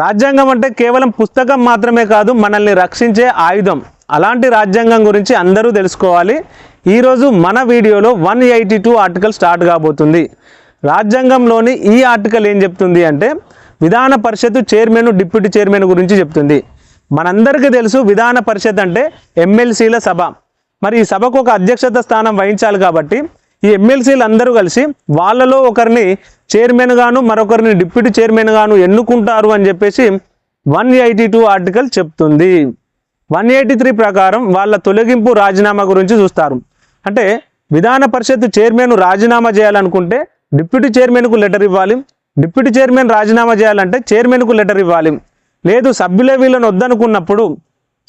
రాజ్యాంగం అంటే కేవలం పుస్తకం మాత్రమే కాదు మనల్ని రక్షించే ఆయుధం. అలాంటి రాజ్యాంగం గురించి అందరూ తెలుసుకోవాలి. ఈరోజు మన వీడియోలో one eighty two article start కాబోతుంది. రాజ్యాంగంలోని ఈ ఆర్టికల్ ఏం చెప్తుంది అంటే విధాన పరిషత్ చైర్మన్ డిప్యూటీ చైర్మన్ గురించి చెప్తుంది. మనందరికీ తెలుసు విధాన పరిషత్ అంటే ఎమ్మెల్సీల సభ. మరి ఈ సభకు ఒక అధ్యక్షత స్థానం వహించాలి కాబట్టి ఈ ఎమ్మెల్సీలు అందరూ కలిసి వాళ్ళలో ఒకరిని చైర్మన్ గాను మరొకరిని డిప్యూటీ చైర్మన్ గాను ఎన్నుకుంటారు అని చెప్పేసి వన్ ఎయిటీ టూ ఆర్టికల్ చెప్తుంది. వన్ ఎయిటీ త్రీ ప్రకారం వాళ్ళ తొలగింపు రాజీనామా గురించి చూస్తారు. అంటే విధాన పరిషత్ చైర్మన్ రాజీనామా చేయాలనుకుంటే డిప్యూటీ చైర్మన్కు లెటర్ ఇవ్వాలి. డిప్యూటీ చైర్మన్ రాజీనామా చేయాలంటే చైర్మన్కు లెటర్ ఇవ్వాలి. లేదు సభ్యులే వీళ్ళని వద్దనుకున్నప్పుడు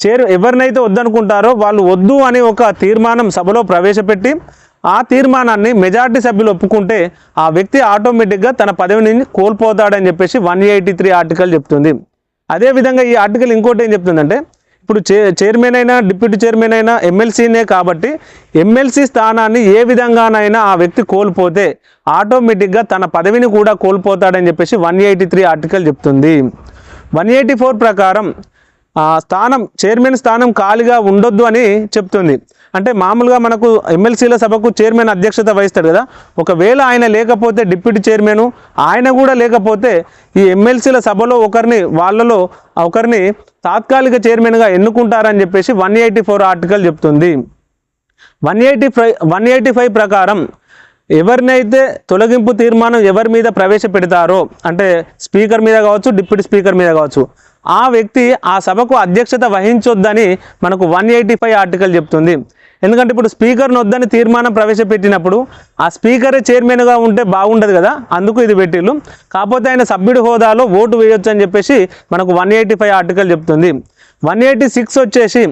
చైర్ ఎవరినైతే వద్దనుకుంటారో వాళ్ళు వద్దు అని ఒక తీర్మానం సభలో ప్రవేశపెట్టి ఆ తీర్మానాన్ని మెజార్టీ సభ్యులు ఒప్పుకుంటే ఆ వ్యక్తి ఆటోమేటిక్గా తన పదవిని కోల్పోతాడని చెప్పేసి వన్ ఎయిటీ త్రీ ఆర్టికల్ చెప్తుంది. అదేవిధంగా ఈ ఆర్టికల్ ఇంకోటి ఏం చెప్తుందంటే ఇప్పుడు చే చైర్మన్ అయినా డిప్యూటీ చైర్మన్ అయినా ఎమ్మెల్సీనే కాబట్టి ఎమ్మెల్సీ స్థానాన్ని ఏ విధంగానైనా ఆ వ్యక్తి కోల్పోతే ఆటోమేటిక్గా తన పదవిని కూడా కోల్పోతాడని చెప్పేసి వన్ ఎయిటీ త్రీ ఆర్టికల్ చెప్తుంది. వన్ ఎయిటీ ఫోర్ ప్రకారం ఆ స్థానం చైర్మన్ స్థానం ఖాళీగా ఉండొద్దు అని చెప్తుంది. అంటే మామూలుగా మనకు ఎమ్మెల్సీల సభకు చైర్మన్ అధ్యక్షత వహిస్తాడు కదా. ఒకవేళ ఆయన లేకపోతే డిప్యూటీ చైర్మన్ ఆయన కూడా లేకపోతే ఈ ఎమ్మెల్సీల సభలో ఒకరిని వాళ్ళలో ఒకరిని తాత్కాలిక చైర్మన్గా ఎన్నుకుంటారని చెప్పేసి వన్ ఎయిటీ ఫోర్ ఆర్టికల్ చెప్తుంది. One eighty five one eighty five ప్రకారం ఎవరినైతే తొలగింపు తీర్మానం ఎవరి మీద ప్రవేశపెడతారో అంటే స్పీకర్ మీద కావచ్చు డిప్యూటీ స్పీకర్ మీద కావచ్చు ఆ వ్యక్తి ఆ సభకు అధ్యక్షత వహించొద్దని మనకు వన్ ఎయిటీ ఫైవ్ ఆర్టికల్ చెప్తుంది. ఎందుకంటే ఇప్పుడు స్పీకర్ను వద్దని తీర్మానం ప్రవేశపెట్టినప్పుడు ఆ స్పీకరే చైర్మన్గా ఉంటే బాగుండదు కదా? అందుకు ఇది పెట్టిళ్ళు. కాకపోతే ఆయన సభ్యుడి హోదాలో ఓటు వేయొచ్చు అని చెప్పేసి మనకు వన్ ఎయిటీ ఫైవ్ ఆర్టికల్ చెప్తుంది. వన్ ఎయిటీ సిక్స్ వచ్చేసి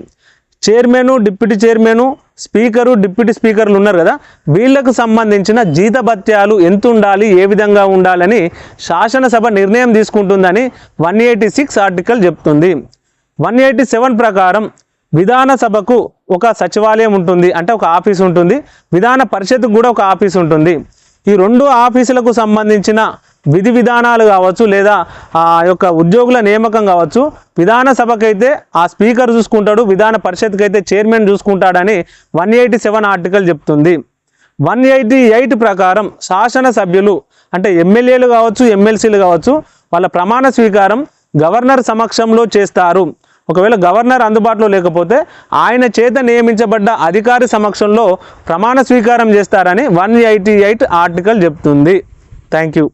chairman deputy chairman speaker deputy స్పీకర్లు ఉన్నారు కదా? వీళ్ళకు సంబంధించిన జీతభత్యాలు ఎంత ఉండాలి ఏ విధంగా ఉండాలని శాసనసభ నిర్ణయం తీసుకుంటుందని వన్ ఎయిటీ సిక్స్ ఆర్టికల్ చెప్తుంది. వన్ ఎయిటీ సెవెన్ ప్రకారం విధాన సభకు ఒక సచివాలయం ఉంటుంది అంటే ఒక ఆఫీస్ ఉంటుంది. విధాన పరిషత్కు కూడా ఒక ఆఫీస్ ఉంటుంది. ఈ రెండు ఆఫీసులకు సంబంధించిన విధి విధానాలు కావచ్చు లేదా ఆ యొక్క ఉద్యోగుల నియామకం కావచ్చు విధాన సభకైతే ఆ స్పీకర్ చూసుకుంటాడు విధాన పరిషత్కి అయితే చైర్మన్ చూసుకుంటాడని వన్ ఎయిటీ సెవెన్ ఆర్టికల్ చెప్తుంది. వన్ ఎయిటీ ఎయిట్ ప్రకారం శాసనసభ్యులు అంటే ఎమ్మెల్యేలు కావచ్చు ఎమ్మెల్సీలు కావచ్చు వాళ్ళ ప్రమాణ స్వీకారం గవర్నర్ సమక్షంలో చేస్తారు. ఒకవేళ గవర్నర్ అందుబాటులో లేకపోతే ఆయన చేత నియమించబడ్డ అధికారి సమక్షంలో ప్రమాణ స్వీకారం చేస్తారని వన్ ఎయిటీ ఎయిట్ ఆర్టికల్ చెప్తుంది. Thank you.